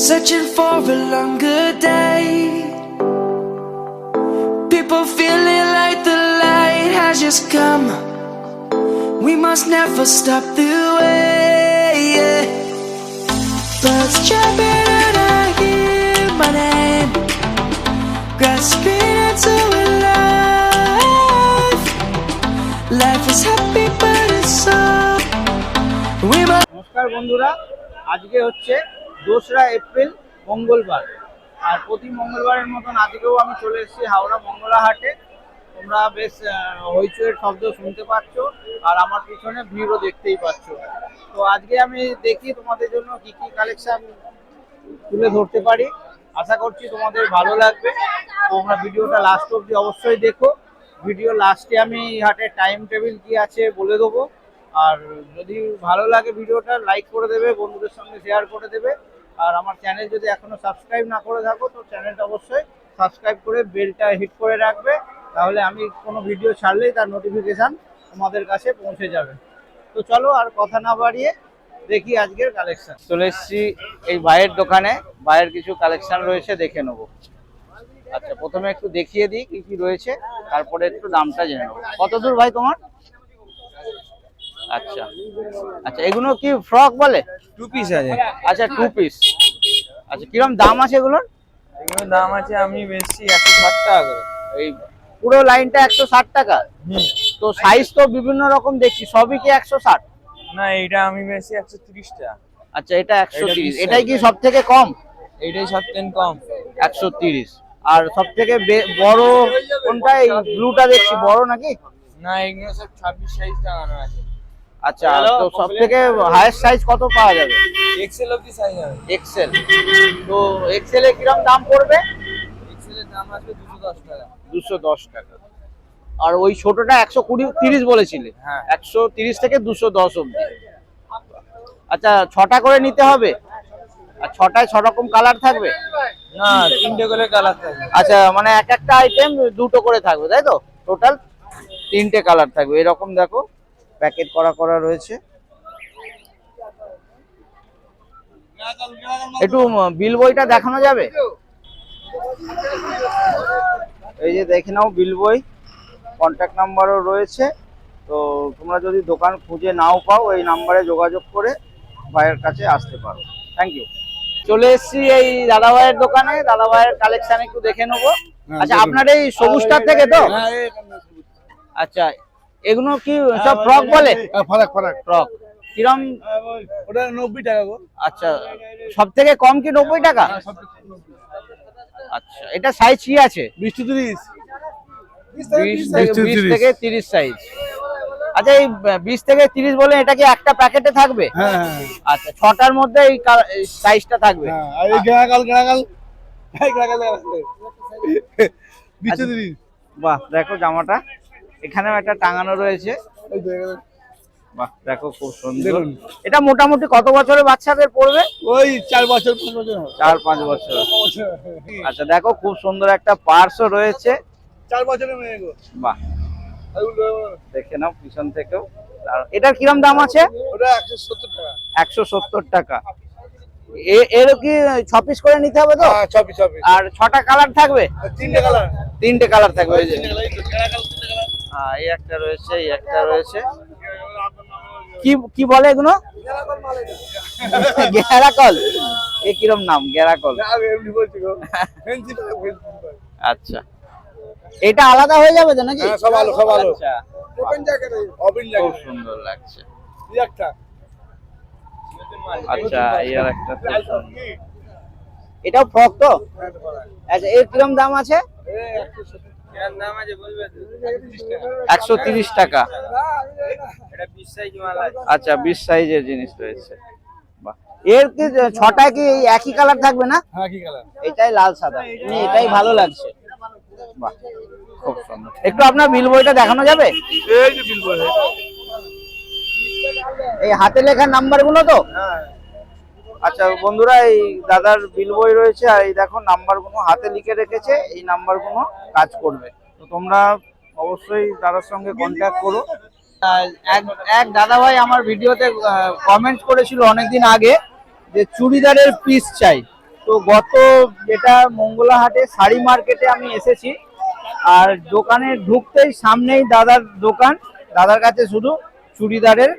sun, searching for a longer day. People feeling like the light has just come. We must never stop the way. Yeah. Birds jumping and I hear my name, grasping into a life. Life is happy, but it's so. We must. নমস্কার বন্ধুরা আজকে হচ্ছে দোসরা April, মঙ্গলবার। আর প্রতি মঙ্গলবারের মতন আজকেও আমি চলে এসেছি হাওড়া মঙ্গলা হাটে তোমরা বেশ হইচইয়ের শব্দ শুনতে পাচ্ছ আর আমার পিছনে ভিড়ও দেখতেই পাচ্ছ। তো আজকে আমি দেখি তোমাদের জন্য কি কি কালেকশন তুলে ধরতে পারি। আশা করছি তোমাদের ভালো লাগবে। তোমরা ভিডিওটা লাস্ট অবধি অবশ্যই দেখো। ভিডিও লাস্টে আমি হাটের টাইম টেবিল কি আছে বলে দেবো। আর যদি ভালো লাগে ভিডিওটা লাইক করে দেবে, বন্ধুদের সঙ্গে শেয়ার করে দেবে। আর আমার চ্যানেল যদি এখনও সাবস্ক্রাইব না করে থাকো, তো চ্যানেলটা অবশ্যই সাবস্ক্রাইব করে বেলটা হিট করে রাখবে। তাহলে আমি কোনো ভিডিও ছাড়লেই তার নোটিফিকেশান তোমাদের কাছে পৌঁছে যাবে। তো চলো আর কথা না বাড়িয়ে দেখি আজকের কালেকশন চলে এসেছি এই ভাইয়ের দোকানে। ভাইয়ের কিছু কালেকশন রয়েছে, দেখে নেব। আচ্ছা প্রথমে একটু দেখিয়ে দিই কি কি রয়েছে, তারপরে একটু দামটা জেনে নেব। কত দূর ভাই তোমার? আচ্ছা। আচ্ছা এগুলো কি ফ্রক বলে? টু পিস আছে। আচ্ছা টু পিস আচ্ছা কিরম দাম আছে এগুলোর? এগুলোর দাম আছে আমি বেশি একশো ষাট টাকা করে। এই পুরো লাইনটা একশো ষাট টাকা? হুম। তো সাইজ তো বিভিন্ন রকম দেখছি সবই কি একশো ষাট? না এটা আমি বেশি একশো তিরিশ টাকা। আচ্ছা এটা একশো তিরিশ। এটাই কি। সব থেকে কম? এইটাই সব টেন কম। একশো তিরিশ। আর সব থেকে বড় কোনটা? এই ব্লুটা দেখছি বড় নাকি? না এগুলো সব ছাব্বিশ সাইজ টাকানো আছে। আচ্ছা তো সব থেকে হায়েস্ট সাইজ কত পাওয়া যাবে? এক্সেল অব্দি সাইজ হবে। এক্সেল তো এক্সেল কিরম দাম পড়বে? এক্সেলের দাম আসবে দুশো দশ টাকা। দুশো দশ টাকা। আর ওই ছোটটা একশো কুড়ি তিরিশ বলেছিলে। হ্যাঁ। একশো তিরিশ থেকে দুশো দশ অব্দি আচ্ছা ছটা করে নিতে হবে? আর ছটায় ছ রকম কালার থাকবে? না তিনটে করে কালার থাকবে। আচ্ছা মানে এক একটা আইটেম দুটো করে থাকবে তাই তো? টোটাল তিনটে কালার থাকবে। এরকম দেখো। প্যাকেট করা করা রয়েছে। একটু বিল বইটা দেখানো যাবে? এই যে দেখে নাও বিল বই কন্ট্যাক্ট নাম্বারও রয়েছে। তো তোমরা যদি দোকান খুঁজে নাও পাও এই নাম্বারে যোগাযোগ করে ভাইয়ের কাছে আসতে পারো। থ্যাংক ইউ চলে এসছি এই দাদা ভাইয়ের দোকানে। দাদা ভাইয়ের কালেকশন একটু দেখে নেব। আচ্ছা আপনার এই সবুজটার থেকে তো? আচ্ছা এগুলো কি সব ফ্রক বলে? ফারাক ফারাক। ফ্রক কিরম? ওটা নব্বই টাকা গো। আচ্ছা সব থেকে কম কি নব্বই টাকা? আচ্ছা এটা সাইজ কি আছে? বিশ থেকে থেকে বিশ থেকে তিরিশ সাইজ আচ্ছা এই বিশ থেকে তিরিশ বলে এটা কি একটা প্যাকেটে থাকবে? হ্যাঁ হ্যাঁ আচ্ছা ছটার মধ্যে এই সাইজটা থাকবে। হ্যাঁ এই গেরাকাল তিরিশ। বাহ দেখো জামাটা। এখানেও একটা টাঙানো রয়েছে। বাহ দেখো খুব সুন্দর। এটা মোটামুটি কত বছরের বাচ্চাদের পড়বে? ওই চার বছর পাঁচ বছর চার পাঁচ বছর। আচ্ছা দেখো খুব সুন্দর একটা পার্সও রয়েছে। চার বছরের মেয়ে বাহ। দেখে নাও পিছন থেকেও। এটার কিরম দাম আছে? ওটা একশো সত্তর টাকা। একশো সত্তর টাকা। এ- এরও কি ছ পিস করে নিতে হবে তো? হ্যাঁ আর ছটা কালার থাকবে? তিনটে কালার। তিনটে কালার থাকবে এই হ্যাঁ, এই একটা রয়েছে এই একটা রয়েছে। কি কি বলে এগুলো? গ্যারাকল। এ কিরম নাম গ্যারাকল। আচ্ছা। এটা আলাদা হয়ে যাবে তো নাকি? হ্যাঁ, সব আলো, সব আলো। আচ্ছা। খুব সুন্দর লাগছে। আচ্ছা এই আর একটা এটাও ফ্রক তো? হ্যাঁ। আচ্ছা এর কিরম দাম আছে? একশো তিরিশ টাকা। আচ্ছা বিশ সাইজের জিনিস রয়েছে। বাহ। এর কি ছটায় কি এই একই কালার থাকবে না? হ্যাঁ কি কালার এটাই লাল সাদা। মানে এটাই ভালো লাগছে। বাহ খুব সুন্দর। একটু আপনার বিল বইটা দেখানো যাবে? এই যে বিল বলে এই হাতে লেখা নাম্বারগুলো তো? হ্যাঁ। আচ্ছা বন্ধুরা, এই দাদার বিল বই রয়েছে, আর এই দেখো নাম্বারগুলো হাতে লিখে রেখেছে, এই নাম্বারগুলো কাজ করবে। তো তোমরা অবশ্যই দাদার সঙ্গে কন্ট্যাক্ট করো। এক এক দাদা ভাই আমার ভিডিওতে কমেন্ট করেছিল অনেকদিন আগে, যে চুড়িদারের পিস চাই। তো গত যেটা মঙ্গলা হাটে শাড়ি মার্কেটে আমি এসেছি, আর দোকানে ঢুকতেই সামনেই দাদার দোকান, দাদার কাছে শুধু চুড়িদারের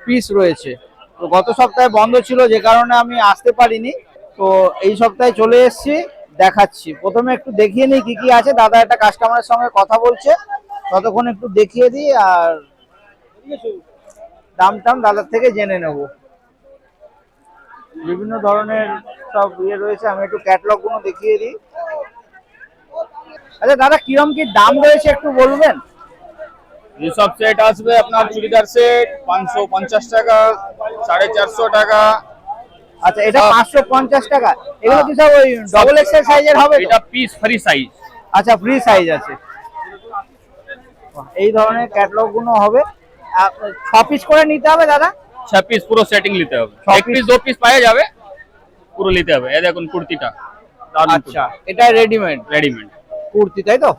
পিস রয়েছে। তো গত সপ্তাহে বন্ধ ছিল, যে কারণে আমি আসতে পারিনি। তো এই সপ্তাহে চলে এসেছি, দেখাচ্ছি। প্রথমে একটু দেখিয়ে নিই কি কি আছে। দাদা একটা কাস্টমারের সঙ্গে কথা বলছে। ততক্ষণ একটু দেখিয়ে দিই আর দাম টাম দাদার থেকে জেনে নেব। বিভিন্ন ধরনের সব ইয়ে রয়েছে, আমি একটু ক্যাটলগগুলো দেখিয়ে দিই। আচ্ছা দাদা, কিরম কি দাম রয়েছে একটু বলবেন? এইসব সেট আসবে আপনার চুড়িদার সেট পাঁচশো পঞ্চাশ টাকা সাড়ে চারশো টাকা। আচ্ছা এটা পাঁচশো পঞ্চাশ টাকা। এগুলো কি সব ওই ডবল এক্সেল সাইজের হবে এটা পিস ফ্রি সাইজ আচ্ছা ফ্রি সাইজ আছে। এই ধরনের ক্যাটলগগুলো হবে। ছ পিস করে নিতে হবে দাদা? ছ পিস পুরো সেটিং নিতে হবে। ছ এক পিস দু পিস পাওয়া যাবে পুরো নিতে হবে। এই দেখুন কুর্তিটা আচ্ছা এটা রেডিমেড রেডিমেড কুর্তি তাই তো?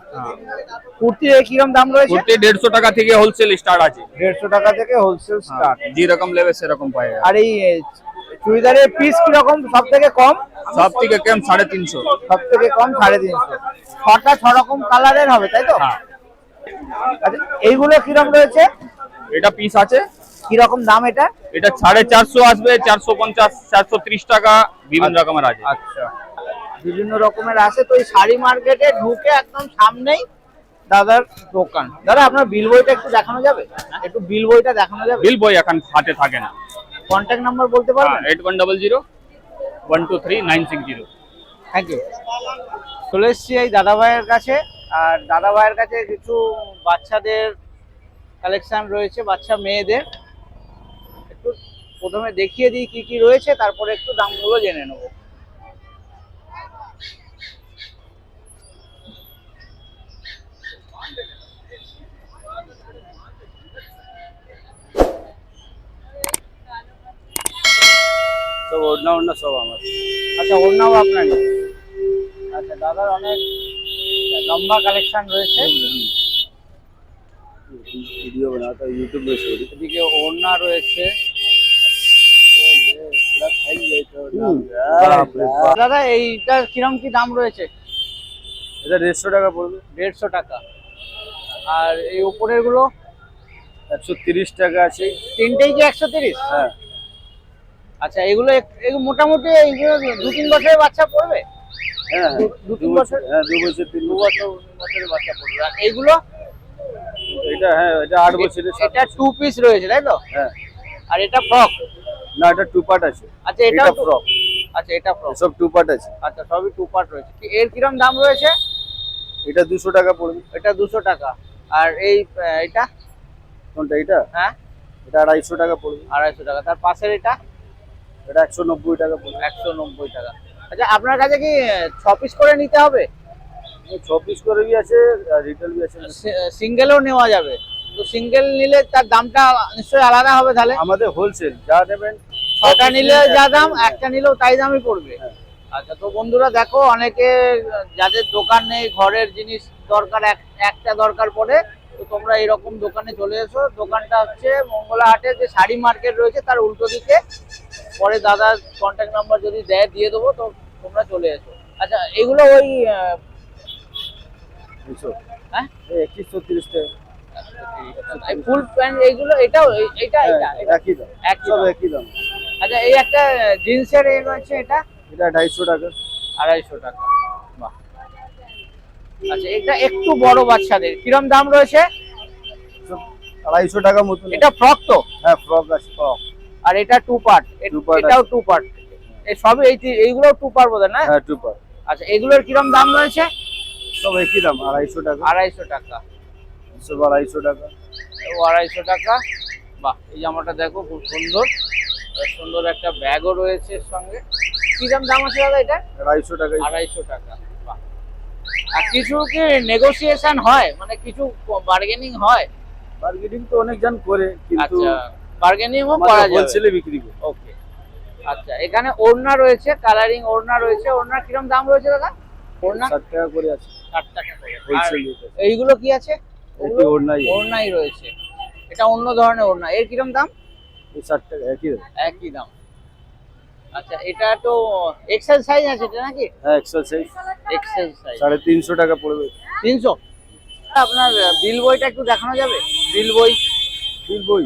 কুর্তির এই কিরম দাম রয়েছে? কুর্তি দেড়শো টাকা থেকে হোলসেল স্টার্ট আছে। দেড়শো টাকা থেকে হোলসেল স্টার্ট যেরকম নেবে সেরকম যাবে। আর এই চুড়িদারের পিস কীরকম? সব থেকে কম? সব থেকে কম সাড়ে তিনশো। সব থেকে কম সাড়ে তিনশো। ছটা ছ রকম কালারের হবে তাই তো? হ্যাঁ। আচ্ছা এইগুলো কিরম রয়েছে? এটা পিস আছে। কীরকম দাম এটা? এটা সাড়ে চারশো আসবে চারশো পঞ্চাশ চারশো ত্রিশ টাকা বিভিন্ন রকমের আছে। আচ্ছা। বিভিন্ন রকমের আছে তো এই শাড়ি মার্কেটে ঢুকে একদম সামনেই দাদার দোকান। দাদা আপনার বিল বইটা একটু দেখানো যাবে? একটু বিল বইটা দেখানো যাবে? বিল বই এখন হাতে থাকে না। কন্ট্যাক্ট নাম্বার বলতে পারবেন? Eight one double zero one two three nine six zero thank you চলে এসছি এই দাদা ভাইয়ের কাছে। আর দাদা ভাইয়ের কাছে কিছু বাচ্চাদের কালেকশন রয়েছে বাচ্চা মেয়েদের। একটু প্রথমে দেখিয়ে দিই কি কি রয়েছে তারপরে একটু দামগুলো জেনে নেব। সব ওড়না ওড়না সব আমার। আচ্ছা ওর নাও আপনার আচ্ছা দাদার অনেক লম্বা কালেকশন রয়েছে। ভিডিও বানাতে ইউটিউব রয়েছে এদিকে ওড়না রয়েছে। দাদা এইটার কিরম কি দাম রয়েছে? এটা দেড়শো টাকা পড়বে। দেড়শো টাকা। আর এই উপরেরগুলো একশো তিরিশ টাকা আছে। তিনটেই কি একশো তিরিশ? হ্যাঁ। আচ্ছা এগুলো মোটামুটি এইগুলো দু তিন বছরের বাচ্চা পড়বে? হ্যাঁ দু- তিন বছর হ্যাঁ দু বছর তিন বছর। বছর বছরের বাচ্চা পড়বে। আর এইগুলো? এটা হ্যাঁ এটা আট বছরের এটা টু পিস রয়েছে তাই তো? হ্যাঁ। আর এটা ফ্রক না এটা টু পার্ট আছে। আচ্ছা এটা ফ্রক আচ্ছা এটা ফ্রক সব টু পার্ট আছে। আচ্ছা সবই টু পার্ট রয়েছে। এর কিরম দাম রয়েছে? এটা দুশো টাকা পড়বে। এটা দুশো টাকা। আর এই এটা? কোনটা এটা? হ্যাঁ। এটা আড়াইশো টাকা পড়বে। আড়াইশো টাকা। তার পাশের এটা? এটা একশো নব্বই টাকা একশো নব্বই টাকা। আচ্ছা আপনার কাছে কি ছ পিস করে নিতে হবে? ছ পিস করে বি আছে রিটেল বি আছে। সিঙ্গেলও নেওয়া যাবে। তো সিঙ্গেল নিলে তার দামটা নিশ্চয়ই আলাদা হবে তাহলে? আমাদের হোলসেল যা নেবেন ছটা নিলে যা দাম একটা নিলেও তাই দামই পড়বে। হ্যাঁ। আচ্ছা তো বন্ধুরা দেখো অনেকে যাদের দোকান নেই ঘরের জিনিস দরকার এক- একটা দরকার পড়ে তো তোমরা এরকম দোকানে চলে এসো। দোকানটা হচ্ছে মঙ্গলা হাটের যে শাড়ি মার্কেট রয়েছে তার উল্টো দিকে। পরে দাদার কন্ট্যাক্ট নাম্বার যদি দেয় দিয়ে দেবো তো তোমরা চলে এসো। আচ্ছা এগুলো ওই হ্যাঁ? তিরিশ টাকা। ফুল প্যান্ট এইগুলো এটাও এই- এটা এটা হ্যাঁ, একই দাম। একই সব একই দাম। আচ্ছা এই একটা জিন্সের এটা? এটা আড়াইশো টাকা। আড়াইশো টাকা। বাহ আচ্ছা এটা একটু বড় বাচ্চাদের। কিরম দাম রয়েছে? আড়াইশো টাকা মতন। এটা ফ্রক তো? হ্যাঁ ফ্রক আছে ফ্রক। আর এটা টু পার্ট। এটাও টু পার্ট। এই সবই এই এইগুলো টু পার্ট বোধ না? হ্যাঁ টু পার আচ্ছা এগুলোর কিরম দাম রয়েছে? সব একই দাম আড়াইশো টাকা। আড়াইশো টাকা। সব আড়াইশো টাকা। ও আড়াইশো টাকা। বাহ এই জামাটা দেখো খুব সুন্দর। সুন্দর একটা ব্যাগও রয়েছে সঙ্গে। কিরম দাম আছে দাদা এটা? আড়াইশো টাকা। আড়াইশো টাকা। আর কিছু কি নেগোসিয়েশন হয়? মানে কিছু বার্গেনিং হয়? বার্গেনিং তো অনেক জন করে কিন্তু আচ্ছা বার্গেনিংও করা আমাদের যাবে। হোলসেলে বিক্রি করে। ওকে আচ্ছা এখানে ওড়না রয়েছে কালারিং ওড়না রয়েছে। ওড়নার কিরম দাম রয়েছে দাদা? ওড়না? ষাট টাকা করে আছে। ষাট টাকা করে। হোলসেল এইগুলো কি আছে? একই ওড়নাই ওড়নাই রয়েছে। এটা অন্য ধরনের ওড়না। এর কিরম দাম? এই ষাট টাকা একই দাম। একই দাম। আচ্ছা এটা তো এক্সেল সাইজ আছে এটা নাকি? হ্যাঁ এক্সেল সাইজ এক্সেল সাইজ সাড়ে তিনশো টাকা পড়বে। তিনশো? আপনার বিল বইটা একটু দেখানো যাবে? বিল বই? বিল বই।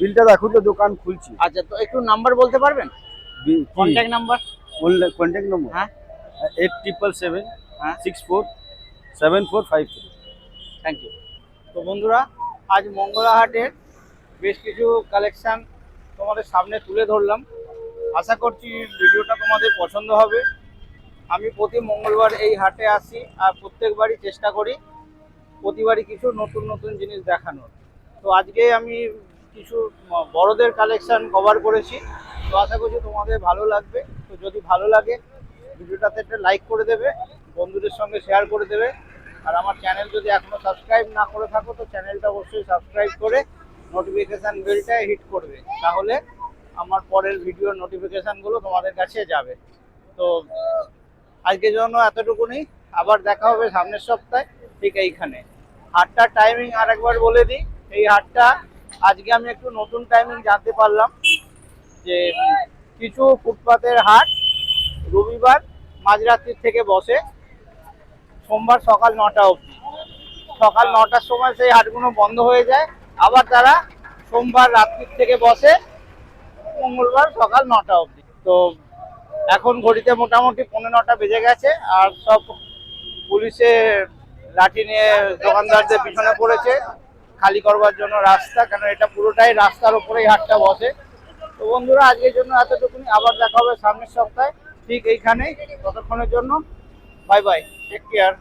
বিলটা রাখুন তো দোকান খুলছি। আচ্ছা তো একটু নাম্বার বলতে পারবেন? কন্ট্যাক্ট নাম্বার কন্ট্যাক্ট নম্বর হ্যাঁ। এইট ট্রিপল সেভেন হ্যাঁ। Six four seven four five three thank you তো বন্ধুরা আজ মঙ্গলাহাটের বেশ কিছু কালেকশন তোমাদের সামনে তুলে ধরলাম। আশা করছি ভিডিওটা তোমাদের পছন্দ হবে। আমি প্রতি মঙ্গলবার এই হাটে আসি আর প্রত্যেকবারই চেষ্টা করি প্রতিবারই কিছু নতুন নতুন জিনিস দেখানোর। তো আজকে আমি কিছু বড়দের কালেকশন কভার করেছি। তো আশা করছি তোমাদের ভালো লাগবে। তো যদি ভালো লাগে, ভিডিওটাতে একটা লাইক করে দেবে, বন্ধুদের সঙ্গে শেয়ার করে দেবে। আর আমার চ্যানেল যদি এখনও সাবস্ক্রাইব না করে থাকো, তো চ্যানেলটা অবশ্যই সাবস্ক্রাইব করে নোটিফিকেশান বেলটা হিট করবে। তাহলে আমার পরের ভিডিওর নোটিফিকেশানগুলো তোমাদের কাছে যাবে। তো আজকের জন্য এতটুকুনি। আবার দেখা হবে সামনের সপ্তাহে, ঠিক এইখানে। হাটটার টাইমিং আর একবার বলে দিই। এই হাটটা আজকে আমি একটু নতুন টাইমিং জানতে পারলাম যে, কিছু ফুটপাতের হাট রবিবার মাঝরাত্রির থেকে বসে সোমবার সকাল নটা অবধি। সকাল নটার সময় সেই হাটগুলো বন্ধ হয়ে যায়। আবার তারা সোমবার রাত্রির থেকে বসে মঙ্গলবার সকাল নটা অবধি। তো এখন ঘড়িতে মোটামুটি পনেরো নটা বেজে গেছে, আর সব পুলিশে লাঠি নিয়ে দোকানদারদের পিছনে পড়েছে। খালি করবার জন্য রাস্তা, কেন এটা পুরোটাই রাস্তার উপরেই হাটটা বসে। তো বন্ধুরা, আজকের জন্য এতটুকুনি। আবার দেখা হবে সামনের সপ্তাহে। ঠিক এইখানেই। ততক্ষণের জন্য বাই বাই। Take care